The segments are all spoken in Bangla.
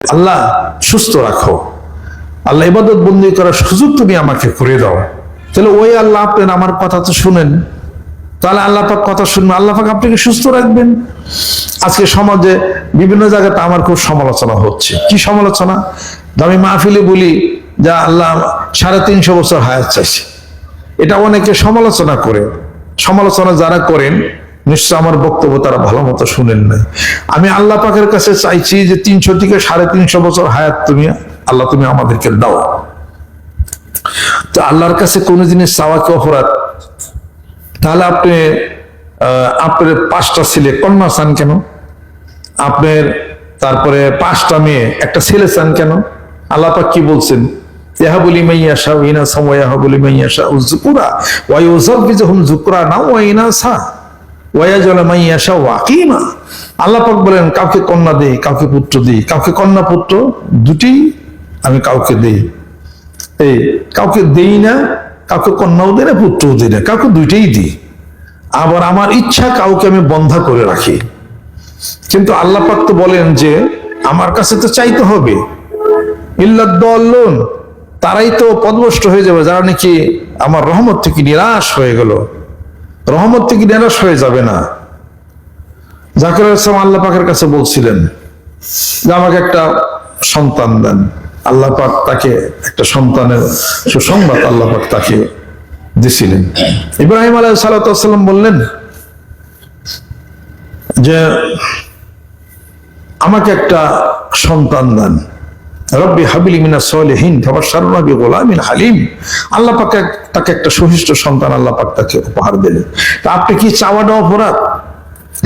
আল্লাহ, সুস্থ রাখো। আল্লাহ ইবাদত বন্দি করার সুযোগ তুমি আমাকে করে দাও। তাহলে ওই আল্লাহ আপনার আমার কথা তো শুনেন। তাহলে আল্লাহ পাক কথা শুনবেন, আল্লাহ পাক আপনাকে সুস্থ রাখবেন। আজকে সমাজে বিভিন্ন জায়গাতে আমার খুব সমালোচনা হচ্ছে। কি সমালোচনা? আমি মাহফিলে বলি যা আল্লাহ সাড়ে তিনশো বছর হায়াত চাইছে। এটা অনেকে সমালোচনা করে। সমালোচনা যারা করেন নিশ্চয় আমার বক্তব্য তারা ভালো মতো শুনেন নাই। আমি আল্লাহ পাকের কাছে চাইছি যে তিনশো থেকে সাড়ে তিনশো বছর হায়াত তুমি, আল্লাহ তুমি আমাদেরকে দাও। তো আল্লাহর কাছে কোনো জিনিস চাওয়া কি অপরাধ? তাহলে আপনি আপনার পাঁচটা ছেলে, কন্যা চান কেন? আপনার তারপরে পাঁচটা মেয়ে, একটা ছেলে চান কেন? আল্লাহ পাক কি বলছেন? ইয়াহাবুলি মাইয়া শাহ ইনা সা ওয়াহাবুলি মাইয়া শাহ জুকুরা ওয়া ইউযাব্বিজুহুম জুকরা না ওয়া ইনাসা। ওয়া ইয়াজআলু মাইয়া শাহ ওয়াকিমা আল্লাহ পাক বলেন, কাউকে কন্যা দেই কাউকে পুত্র দিই কাউকে কন্যা পুত্র দুটি আমি কাউকে দেই। এই, কাউকে দেই না, কাউকে কন্যাও দেয় না, পুত্রও দিই না, কাউকে দুইটাই দিই। আবার আমার ইচ্ছা কাউকে আমি বন্ধা করে রাখি। কিন্তু আল্লাপাক তো বলেন যে, আমার কাছে তো চাইতে হবে। ইল্লাদ্দল্লুন তারাই তো পদভষ্ট হয়ে যাবে, যারা নাকি আমার রহমত থেকে নিরাশ হয়ে গেল। রহমত থেকে নিরাশ হয়ে যাবে না। জাকির ইসলাম আল্লাহ পাকের কাছে বলছিলেন যে, আমাকে একটা সন্তান দেন। আল্লাহ পাক তাকে একটা সন্তানের সুসংবাদ আল্লাহ পাক তাকে দিছিলেন। ইব্রাহিম আলাহ সাল্লাম বললেন যে, আমাকে একটা সন্তান দেন। রব্বি হাবিলি মিনা সলেহীন নবী গোলামিন হালিম। আল্লাহ পাক তাকে একটা সহিষ্ঠ সন্তান আল্লাহ পাক তাকে উপহার দিলেন। তা আপনি কি চাওয়াটা অপরাধ?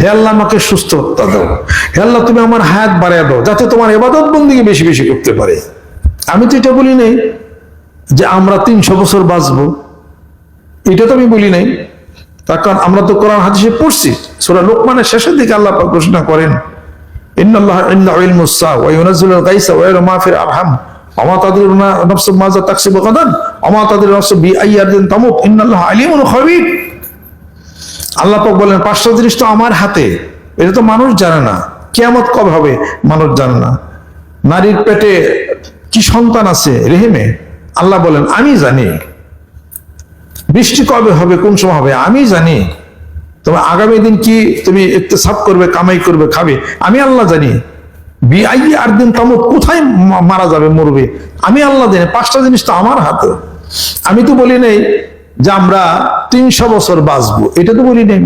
হে আল্লাহ, আমাকে সুস্থতা দাও। হে আল্লাহ, তুমি আমার হায়াত বাড়ায় দাও, যাতে তোমার এবাদত বন্দিকে বেশি বেশি করতে পারে। আমি তো এটা বলি নাই যে আমরা তিনশো বছর বাঁচবো। এটা তো আমি বলি নাই। তার কারণ আমরা তো কোরআন হাদিসে পড়ছি। সুরা লোকমানের শেষের দিকে আল্লাহ ঘোষণা করেন বলেন আমার হাতে। এটা তো মানুষ জানে না। কেয়ামত কবে হবে? মানুষ জানে না। নারীর পেটে কি সন্তান আছে? রেহেমে? আল্লাহ বলেন, আমি জানি। বৃষ্টি কবে হবে? কোন সময় হবে? আমি জানি। তবে আগামী দিন কি তুমি একটু সাপ করবে কামাই করবে খাবে? আমি আল্লাহ জানি। বিআই আর দিন তামত কোথায় মারা যাবে মরবে? আমি আল্লাহ জানি পাঁচটা জিনিস তো আমার হাতে। আমি তো বলি নাই যে আমরা তিনশো বছর বাঁচবো। এটা তো বলি নাই।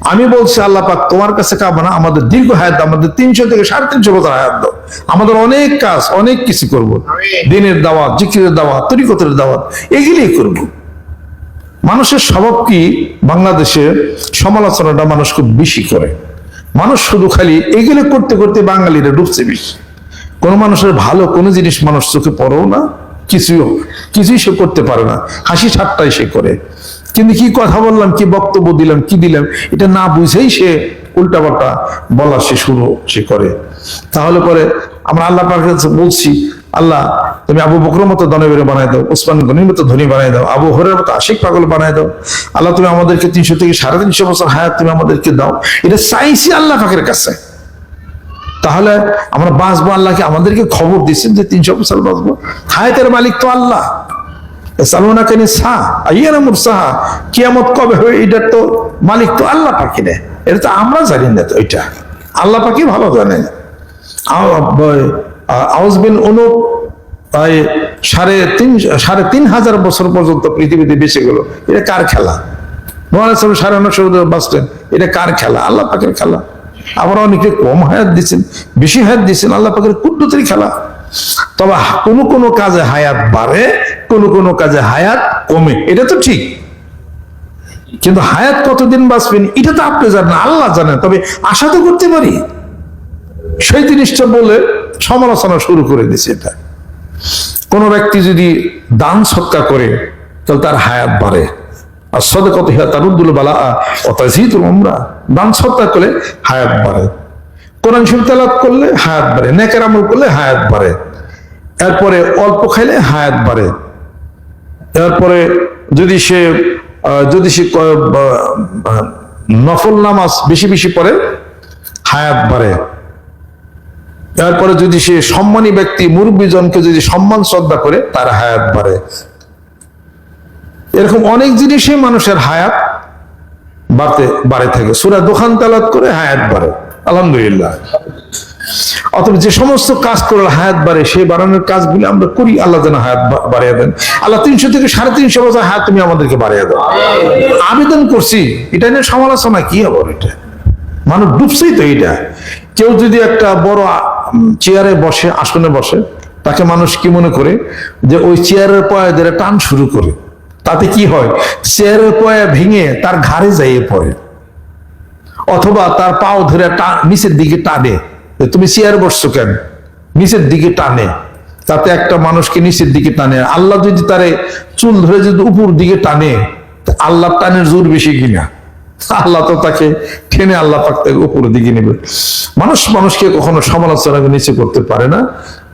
আমি বলছি আল্লাহ পাক তোমার কাছে কাবো না আমাদের দীর্ঘ হায়াত আমাদের তিনশো থেকে সাড়ে তিনশো বছর হায়াত দাও। আমাদের অনেক কাজ অনেক কিছু করব। দিনের দাওয়াত জিকিরের দাওয়াত তরিকতের দাওয়াত এগুলোই করব। মানুষের স্বভাব কি? বাংলাদেশে সমালোচনাটা মানুষ খুব বেশি করে। মানুষ শুধু খালি এগুলো করতে করতে বাঙালিরা ডুবছে বেশি। কোনো মানুষের ভালো কোনো জিনিস মানুষ চোখে পড়েও না কিছুই কিছুই সে করতে পারে না। হাসি ঠাট্টাই সে করে। কিন্তু কি কথা বললাম, কি বক্তব্য দিলাম, কি দিলাম, এটা না বুঝেই সে উল্টাপাল্টা বলা সে শুরু সে করে। তাহলে পরে আমরা আল্লাহ পাকের বলছি আল্লাহ, তুমি আবু বকর মতো দনবের বানাই দাও ওসমান গনির মতো ধনী বানাই দাও, আবু হরের মতো আশিক পাগল বানাই দাও। আল্লাহ, তুমি আমাদেরকে তিনশো থেকে সাড়ে তিনশো বছর হায়াত তুমি আমাদেরকে দাও। এটা চাইছি আল্লাহ পাকের কাছে। তাহলে আমরা বাঁচবো আল্লাহকে, আমাদেরকে খবর দিচ্ছেন যে তিনশো বছর বাঁচবো। হায়াতের মালিক তো আল্লাহ। সালমানা কেন সাহা আইয়ানা মুরসাহা, কিয়ামত কবে হবে এটার তো মালিক তো আল্লাহ পাখি নেয় এটা তো আমরা জানি না তো এটা। আল্লাহ পাখি ভালো জানে আউজ বিন অনুপ সাড়ে তিন সাড়ে তিন হাজার বছর পর্যন্ত পৃথিবীতে বেঁচে গেল। এটা কার খেলা? মহারাজ সাড়ে নশো বাঁচলেন। এটা কার খেলা? আল্লাহ পাকের খেলা। আবার অনেকে কম হায়াত দিচ্ছেন, বেশি হায়াত দিচ্ছেন, আল্লাহ পাকের কুদ্দুতের খেলা। তবে কোনো কোনো কাজে হায়াত বাড়ে, কোনো কোনো কাজে হায়াত কমে। এটা তো ঠিক। কিন্তু হায়াত কতদিন বাঁচবেন, এটা তো আপনি জানেন, আল্লাহ জানেন। তবে আশা তো করতে পারি। সেই জিনিসটা বলে সমালোচনা শুরু করে দিছে এটা। কোন ব্যক্তি যদি দান সৎকার করে, তাহলে তার হায়াত বাড়ে। আর সদে কত হিয়া তারুদ্দুল বালা অতাজিতুল আমরা দান সৎকার করলে হায়াত বাড়ে। কোরআন শরীফ করলে হায়াত বাড়ে। নেকের আমল করলে হায়াত বাড়ে। এরপরে অল্প খাইলে হায়াত বাড়ে। এরপরে যদি সে যদি সে নফল নামাজ বেশি বেশি পড়ে, হায়াত বাড়ে। এরপরে যদি সে সম্মানী ব্যক্তি মুরব্বী জনকে যদি সম্মান, শ্রদ্ধা করে, তার হায়াত বাড়ে। এরকম অনেক জিনিসে মানুষের হায়াত বাড়তে, বাড়ে থাকে। সুরা দোকান তালাত করে হায়াত বাড়ে। আলহামদুলিল্লাহ। অথবা যে সমস্ত কাজ করলে হায়াত বাড়ে, সেই বাড়ানোর কাজগুলি আমরা করি, আল্লাহ যেন হায়াত বাড়িয়ে দেন। আল্লাহ তিনশো থেকে সাড়ে তিনশো বছর হায়াত তুমি আমাদেরকে বাড়িয়ে দাও। আবেদন করছি, এটা নিয়ে সমালোচনা কি আবার এটা? মানুষ ডুবছেই তো এটা কেউ যদি একটা বড় চেয়ারে বসে, আসনে বসে, তাকে মানুষ কি মনে করে? যে ওই চেয়ারের পয়া ধরে টান শুরু করে। তাতে কি হয়? চেয়ারের পয়া ভেঙে তার ঘাড়ে যাইয়ে পড়ে। অথবা তার পাও ধরে নিচের দিকে টানে। তুমি চেয়ার বসছো কেন? নিচের দিকে টানে। তাতে একটা মানুষকে নিচের দিকে টানে? আল্লাহ যদি তারে চুল ধরে যদি উপর দিকে টানে আল্লাহ টানের জোর বেশি কিনা? আল্লাহ তো তাকে টেনে আল্লাহ পাক তাকে উপরের দিকে নেবে। মানুষ মানুষকে কখনো সমালোচনা নিচে করতে পারে না।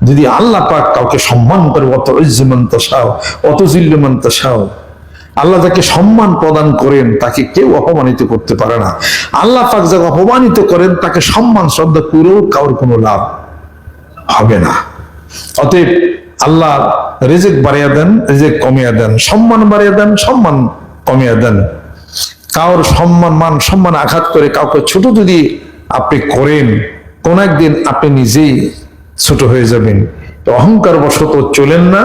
যদি আল্লাহ পাক কাউকে সম্মান করে অত ইজ্জমন্ত সাও অত জিল্লমন্ত সাও আল্লাহ যাকে সম্মান প্রদান করেন, তাকে কেউ অপমানিত করতে পারে না। আল্লাহ পাক যাকে অপমানিত করেন, তাকে সম্মান শ্রদ্ধা করেও কারোর কোনো লাভ হবে না। অতএব আল্লাহ রেজেক বাড়িয়ে দেন, রেজেক কমিয়ে দেন, সম্মান বাড়িয়ে দেন, সম্মান কমিয়ে দেন। কারোর সম্মান, মান, সম্মান আঘাত করে কাউকে ছোট যদি আপনি করেন, কোন একদিন আপনি নিজেই ছোট হয়ে যাবেন। অহংকার বশত চলেন না,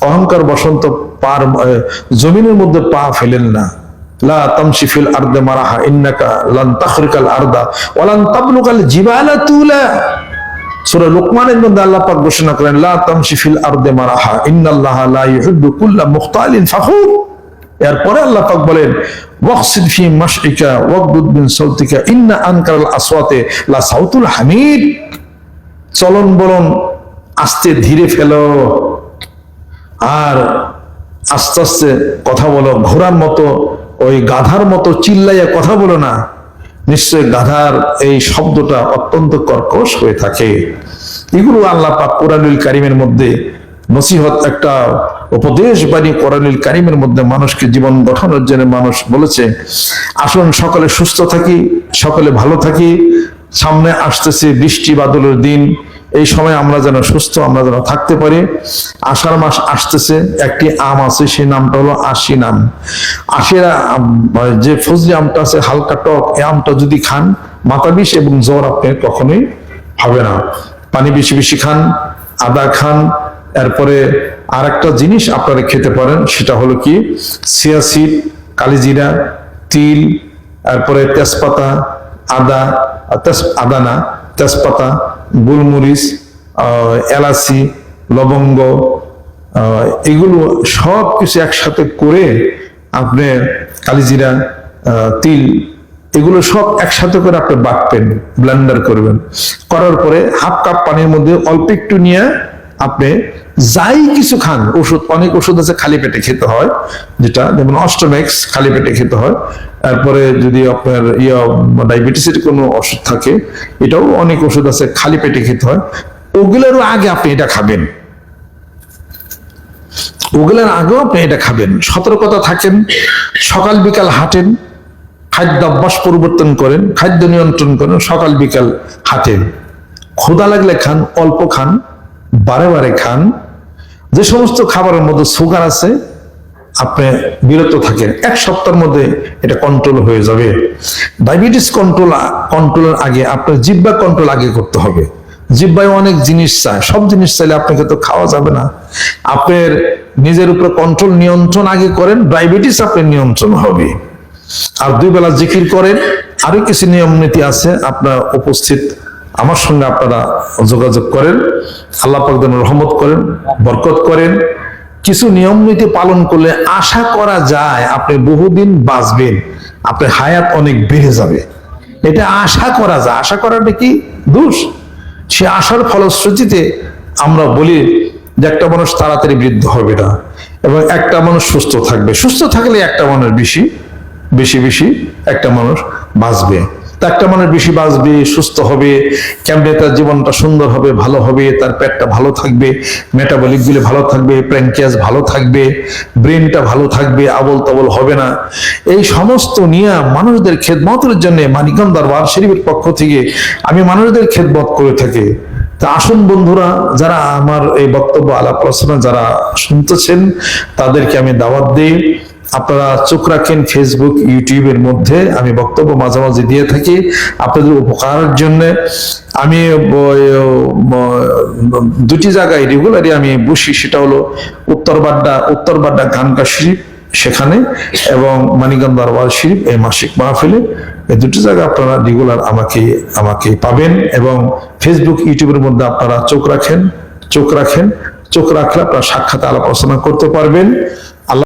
অহংকার বসন্ত পার জমিনের মধ্যে পা ফেলেন না। লা তুলা। ঘোষণা করেন, লা এরপরে আল্লাহ বলেন ওয়াকসিদ ফি মাশরিকা ওয়াকদুদ বিন সাউতিকা, ইন্না আনকারাল আসওয়াতে লা সাউতুল হামিদ। চলন বলন আস্তে ধীরে ফেলো। আর আস্তে আস্তে কথা বলো, ঘোড়ার মতো, ওই গাধার মতো চিল্লাইয়া কথা বলো না। নিশ্চয় গাধার এই শব্দটা অত্যন্ত কর্কশ হয়ে থাকে। এগুলো আল্লাহ পাক কোরআনুল কারিমের মধ্যে নসিহত একটা উপদেশ বাণী কোরআনুল কারিমের মধ্যে মানুষকে জীবন গঠনের জন্য মানুষ বলেছে আসুন সকলে সুস্থ থাকি সকলে ভালো থাকি সামনে আসতেছে বৃষ্টি বাদলের দিন এই সময় আমরা যেন সুস্থ আমরা যেন থাকতে পারি। আষাঢ় মাস আসতেছে একটি আম আছে সেই নামটা হলো আশি নাম। আশির আম, যে ফজলি আমটা আছে হালকা টক এই আমটা যদি খান মাথা বিষ এবং জ্বর আপনি কখনোই হবে না। পানি বেশি বেশি খান আদা খান এরপরে আর একটা জিনিস আপনারা খেতে পারেন, সেটা হলো কি? সিয়াসিড কালিজিরা তিল তারপরে তেজপাতা, আদা আদা না, তেজপাতা, গোলমরিচ এলাচি, লবঙ্গ এগুলো সব কিছু একসাথে করে আপনি কালিজিরা তিল, এগুলো সব একসাথে করে আপনি বাটবেন, ব্লেন্ডার করবেন। করার পরে হাফ কাপ পানির মধ্যে অল্প একটু নিয়ে আপনি যাই কিছু খান, ওষুধ, অনেক ওষুধ আছে খালি পেটে খেতে হয়, যেটা যেমন অস্টোমেক্স খালি পেটে খেতে হয়। তারপরে যদি আপনার ইয়া ডায়াবেটিসের কোনো ওষুধ থাকে, এটাও অনেক ওষুধ আছে খালি পেটে খেতে হয়। ওগুলোরও আগে আপনি এটা খাবেন। ওগুলোর আগেও আপনি এটা খাবেন। সতর্কতা থাকেন, সকাল, বিকাল হাঁটেন, খাদ্য অভ্যাস পরিবর্তন করেন, খাদ্য নিয়ন্ত্রণ করেন, সকাল, বিকাল হাঁটেন। ক্ষুধা লাগলে খান, অল্প খান। বারে বারে খান। যে সমস্ত খাবারের মধ্যে সুগার আছে, আপনি বিরত থাকেন। এক সপ্তাহের মধ্যে এটা কন্ট্রোল হয়ে যাবে। ডায়াবেটিস কন্ট্রোল কন্ট্রোলের আগে, আপনার জিব্বা কন্ট্রোল আগে করতে হবে। জিব্বায় অনেক জিনিস চায় সব জিনিস চাইলে আপনাকে তো খাওয়া যাবে না। আপনার নিজের উপরে কন্ট্রোল নিয়ন্ত্রণ আগে করেন ডায়াবেটিস আপনার নিয়ন্ত্রণ হবে। আর দুই বেলা জিকির করেন। আরও কিছু নিয়ম নীতি আছে, আপনার উপস্থিত আমার সঙ্গে আপনারা যোগাযোগ করেন, আল্লাহ পাক যেন রহমত করেন, বরকত করেন। কিছু নিয়ম নীতি পালন করলে আশা করা যায় আপনি বহুদিন বাঁচবেন, আপনার হায়াত অনেক বেড়ে যাবে। এটা আশা করা যায়। আশা করাটা কি? দোষ। সে আশার ফলশ্রুতিতে আমরা বলি যে একটা মানুষ তাড়াতাড়ি বৃদ্ধ হবে না, এবং একটা মানুষ সুস্থ থাকবে। সুস্থ থাকলে একটা মানুষ বেশি বেশি বেশি একটা মানুষ বাঁচবে। একটা মানুষ বেশি বাঁচবে, সুস্থ হবে, কেমনে তার জীবনটা সুন্দর হবে, ভালো হবে, তার পেটটা ভালো থাকবে মেটাবলিক গুলি ভালো থাকবে প্র্যাঙ্কিয়াস ভালো থাকবে ব্রেনটা ভালো থাকবে আবল তাবল হবে না। এই সমস্ত নিয়ে মানুষদের খেদমতের জন্য মানিকম দরবার শরীফের পক্ষ থেকে আমি মানুষদের খেদমত করে থাকি। তা আসুন বন্ধুরা, যারা আমার এই বক্তব্য আলাপ আলোচনা যারা শুনতেছেন, তাদেরকে আমি দাওয়াত দিই। আপনারা চোখ রাখেন ফেসবুক ইউটিউবের মধ্যে। আমি বক্তব্য মাঝে মাঝে দিয়ে থাকি। আপনাদের উপকারের জন্য আমি দুটি জায়গায় রেগুলারই আমি বসি। সেটা হলো উত্তরবাড্ডা উত্তরবাড্ডা গানকা শরীফ সেখানে এবং মানিকগঞ্জ দরবার শরীফ এই মাসিক মাহফিলে। এই দুটি জায়গা আপনারা রেগুলার আমাকে আমাকে পাবেন এবং ফেসবুক ইউটিউবের মধ্যে আপনারা চোখ রাখেন চোখ রাখেন। চোখ রাখলে আপনারা সাক্ষাৎ আলাপ আলোচনা করতে পারবেন।